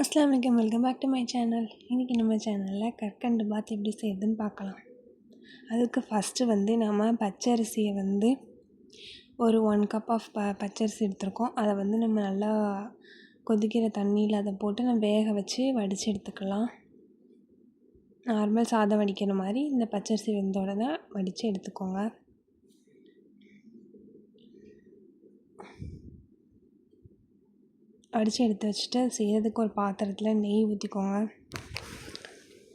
அஸ்லாம் வலைக்கம் welcome back to my channel. இன்றைக்கி நம்ம சேனலில் கற்கண்டு பாத் எப்படி செய்யுதுன்னு பார்க்கலாம். அதுக்கு ஃபஸ்ட்டு வந்து நம்ம பச்சரிசியை வந்து ஒரு ஒன் கப் ஆஃப் ப பச்சரிசி எடுத்திருக்கோம். அதை வந்து நம்ம நல்லா கொதிக்கிற தண்ணியில் அதை போட்டு நம்ம வேக வச்சு வடித்து எடுத்துக்கலாம். நார்மல் சாதம் வடிக்கிற மாதிரி இந்த பச்சரிசி வெந்தோட தான் வடித்து எடுத்துக்கோங்க. அடித்து எடுத்து வச்சுட்டு செய்கிறதுக்கு ஒரு பாத்திரத்தில் நெய் ஊற்றிக்கோங்க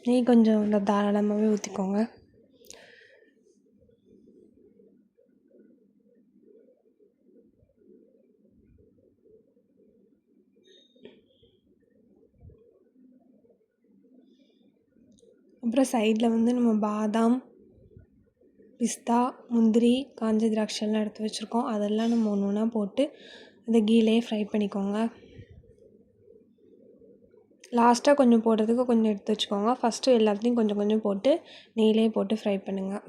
நெய் கொஞ்சம் இந்த தாராளமாகவே ஊற்றிக்கோங்க அப்புறம் சைடில் வந்து நம்ம பாதாம் பிஸ்தா முந்திரி காஞ்ச திராட்சைலாம் எடுத்து வச்சுருக்கோம். அதெல்லாம் நம்ம ஒன்று ஒன்றா போட்டு அந்த கீழே ஃப்ரை பண்ணிக்கோங்க. லாஸ்ட்டாக கொஞ்சம் போடுறதுக்கு கொஞ்சம் எடுத்து வச்சுக்கோங்க. ஃபஸ்ட்டு எல்லாத்தையும் கொஞ்சம் கொஞ்சம் போட்டு நெய்லேயே போட்டு ஃப்ரை பண்ணுங்கள்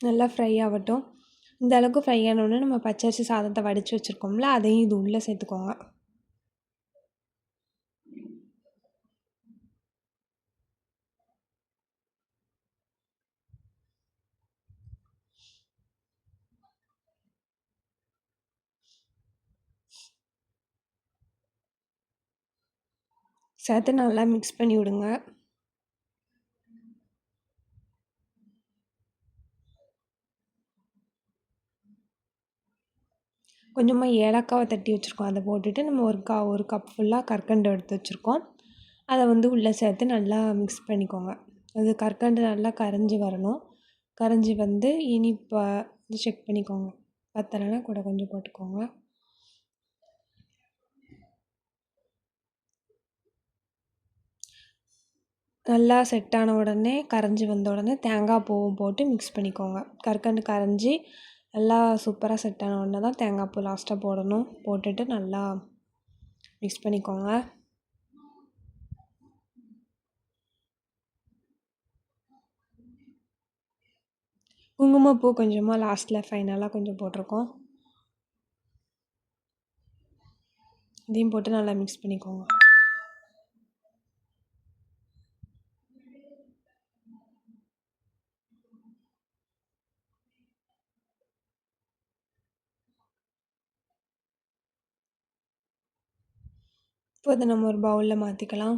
நல்லா ஃப்ரை ஆகட்டும். இந்த அளவுக்கு ஃப்ரை ஆனோடனே நம்ம பச்சரிசி சாதத்தை வடித்து வச்சுருக்கோம்ல அதையும் இது உள்ளே சேர்த்துக்கோங்க. சேர்த்து நல்லா மிக்ஸ் பண்ணி விடுங்க. கொஞ்சமாக ஏலக்காவை தட்டி வச்சுருக்கோம். அதை போட்டுட்டு நம்ம ஒரு கா ஒரு கப் ஃபுல்லாக கற்கண்டு எடுத்து வச்சுருக்கோம். அதை வந்து உள்ளே சேர்த்து நல்லா மிக்ஸ் பண்ணிக்கோங்க. அது கற்கண்டு நல்லா கரைஞ்சி வரணும். கரைஞ்சி வந்து இனிப்பை செக் பண்ணிக்கோங்க. பத்தலைன்னா கூட கொஞ்சம் போட்டுக்கோங்க. நல்லா செட்டான உடனே கரைஞ்சி வந்த உடனே தேங்காய் பூவும் போட்டு மிக்ஸ் பண்ணிக்கோங்க. கற்கண்டு கரைஞ்சி நல்லா சூப்பராக செட் ஆன உடனே தான் தேங்காய் பூ லாஸ்ட்டாக போடணும். போட்டுட்டு நல்லா மிக்ஸ் பண்ணிக்கோங்க. குங்குமப்பூ கொஞ்சமாக லாஸ்ட்டில் ஃபைனலாக கொஞ்சம் போட்டிருக்கோம். இதையும் போட்டு நல்லா மிக்ஸ் பண்ணிக்கோங்க. இப்போ அதை நம்ம ஒரு பவுலில் மாற்றிக்கலாம்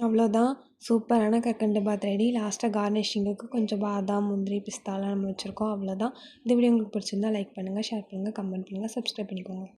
அவ்வளோதான். சூப்பரான கற்கண்டு பாத் ரெடி. லாஸ்ட்டாக கார்னிஷிங்குக்கு கொஞ்சம் பாதாம் முந்திரி பிஸ்தாலாம் நம்ம வச்சுருக்கோம். அவ்வளோதான். இந்த வீடியோ உங்களுக்கு பிடிச்சிருந்தா லைக் பண்ணுங்கள் ஷேர் பண்ணுங்கள் கமெண்ட் பண்ணுங்கள் சப்ஸ்கிரைப் பண்ணிக்கோங்க.